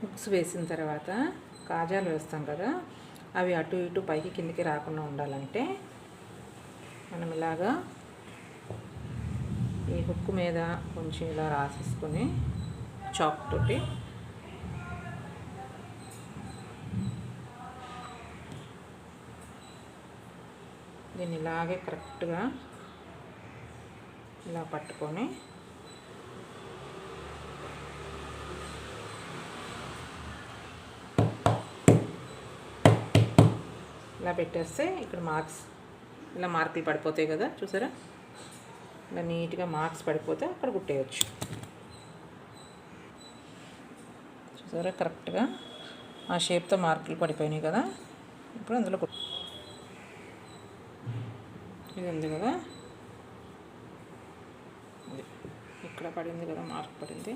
Hooks వేసిన తర్వాత కాజాలు వేస్తాం కదా అవి అటు ఇటు పైకి కిందికి రాకుండా ఉండాలంటే మనం ఇలాగా ఈ హుక్ మీద కొంచెం ఇలా రాసేసుకొని చాక్ తోటి దీన్ని ఇలాగే కరెక్ట్గా ఇలా పట్టుకొని ఇలా పెట్టేస్తే ఇక్కడ మార్క్స్ ఇలా మార్కులు పడిపోతాయి కదా చూసారా? ఇలా నీట్గా మార్క్స్ పడిపోతే అక్కడ కుట్టేయచ్చు. చూసారా? కరెక్ట్గా ఆ షేప్తో మార్కులు పడిపోయినాయి కదా ఇప్పుడు అందులో కుట్ ఇది ఉంది కదా. ఇక్కడ పడింది కదా మార్క్ పడింది.